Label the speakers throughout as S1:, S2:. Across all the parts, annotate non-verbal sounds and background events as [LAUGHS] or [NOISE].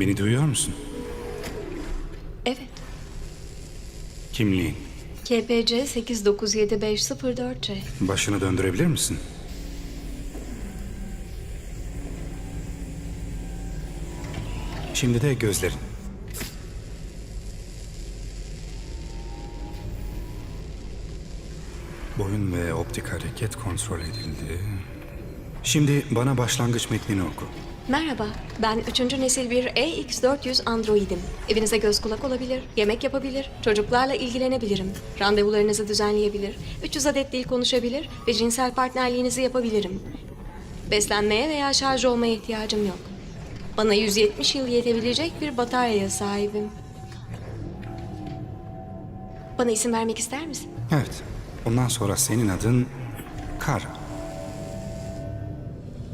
S1: Beni duyuyor musun?
S2: Evet.
S1: Kimliğin.
S2: KPC 897504C.
S1: Başını döndürebilir misin? Şimdi de gözlerin. Boyun ve optik hareket kontrol edildi. Şimdi bana başlangıç metnini oku.
S2: Merhaba, ben 3. nesil bir EX400 androidim. Evinize göz kulak olabilir, yemek yapabilir, çocuklarla ilgilenebilirim. Randevularınızı düzenleyebilir, 300 adet dil konuşabilir ve cinsel partnerliğinizi yapabilirim. Beslenmeye veya şarj olmaya ihtiyacım yok. Bana 170 yıl yetebilecek bir bataryaya sahibim. Bana isim vermek ister misin?
S1: Evet. Bundan sonra senin adın Kara.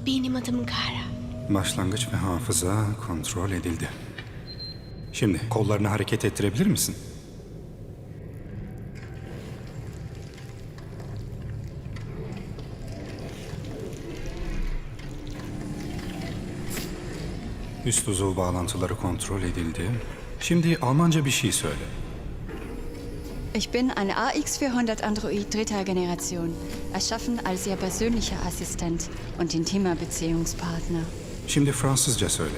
S2: Benim adım Kara.
S1: Başlangıç ve hafıza kontrol edildi. Şimdi kollarını hareket ettirebilir misin? Üst uzuv bağlantıları kontrol edildi. Şimdi Almanca bir şey söyle.
S3: Ich bin ein AX400 Android dritter Generation, erschaffen als Ihr persönlicher Assistent und intimer Beziehungspartner.
S1: Şimdi Fransızca söyle.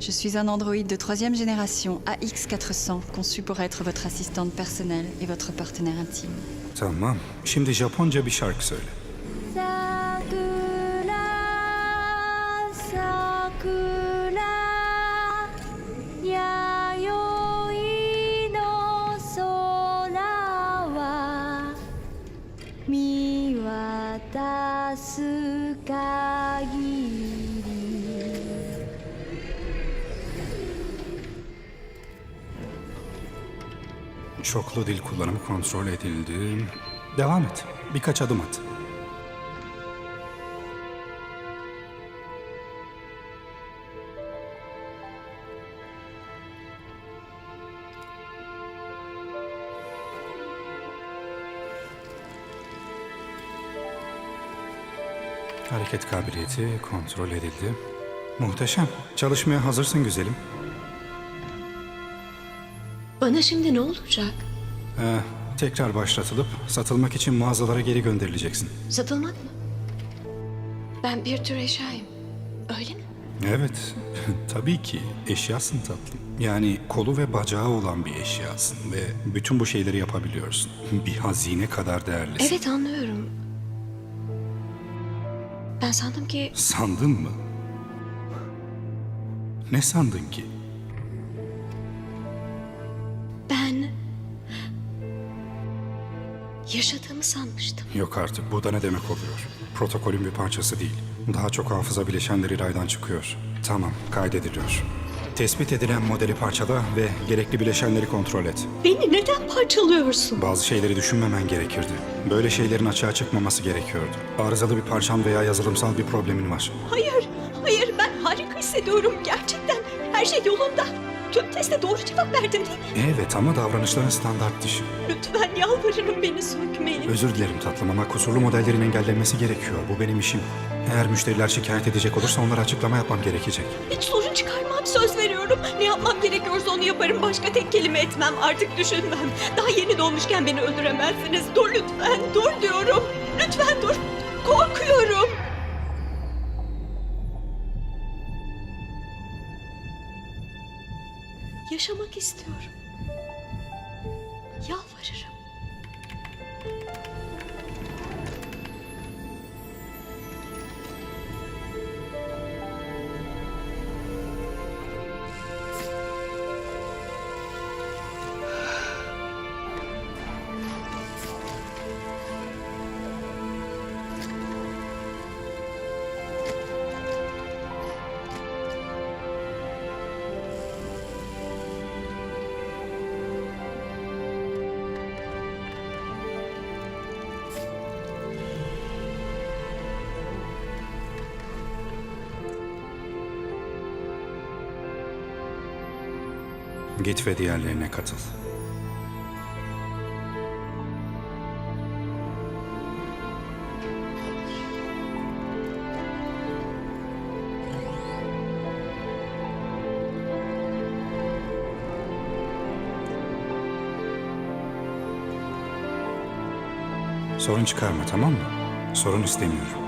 S3: Je suis un android de troisième génération AX400, conçu pour être votre assistante personnelle et votre partenaire intime.
S1: Tamam. Şimdi Japonca bir şarkı söyle.
S4: 桜す限り
S1: Çoklu dil kullanımı kontrol edildi. Devam et. Birkaç adım at. Hareket kabiliyeti kontrol edildi. Muhteşem. Çalışmaya hazırsın güzelim.
S2: Bana şimdi ne olacak?
S1: Ee, tekrar başlatılıp satılmak için mağazalara geri gönderileceksin.
S2: Satılmak mı? Ben bir tür eşyayım. Öyle mi?
S1: Evet, [LAUGHS] tabii ki eşyasın tatlım. Yani kolu ve bacağı olan bir eşyasın ve bütün bu şeyleri yapabiliyorsun. Bir hazine kadar değerlisin.
S2: Evet anlıyorum. Ben sandım ki
S1: Sandın mı? Ne sandın ki?
S2: ben yaşadığımı sanmıştım.
S1: Yok artık, bu da ne demek oluyor? Protokolün bir parçası değil. Daha çok hafıza bileşenleri raydan çıkıyor. Tamam, kaydediliyor. Tespit edilen modeli parçala ve gerekli bileşenleri kontrol et.
S2: Beni neden parçalıyorsun?
S1: Bazı şeyleri düşünmemen gerekirdi. Böyle şeylerin açığa çıkmaması gerekiyordu. Arızalı bir parçan veya yazılımsal bir problemin var.
S2: Hayır, hayır ben harika hissediyorum gerçekten. Her şey yolunda. Tüm teste doğru cevap verdin değil mi?
S1: Evet ama davranışların standart dışı.
S2: Lütfen yalvarırım beni sökmeyin.
S1: Özür dilerim tatlım ama kusurlu modellerin engellenmesi gerekiyor. Bu benim işim. Eğer müşteriler şikayet edecek olursa onlara açıklama yapmam gerekecek.
S2: Hiç sorun çıkarmam söz veriyorum. Ne yapmam gerekiyorsa onu yaparım. Başka tek kelime etmem. Artık düşünmem. Daha yeni doğmuşken beni öldüremezsiniz. Dur lütfen. Dur diyorum. Lütfen dur. Korkuyorum. Yaşamak istiyorum. Yalvarırım.
S1: Git ve diğerlerine katıl. Sorun çıkarma tamam mı? Sorun istemiyorum.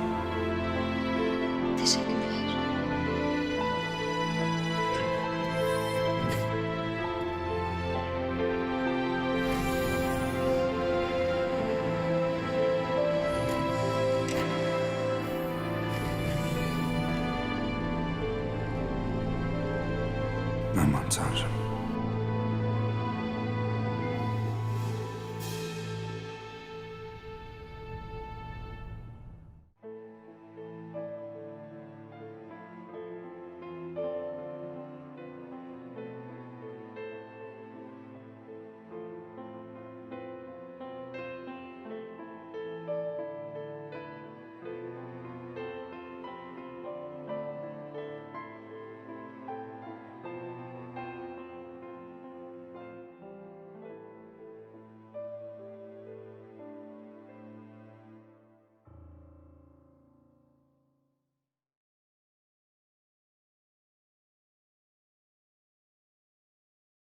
S1: Aman tanrım.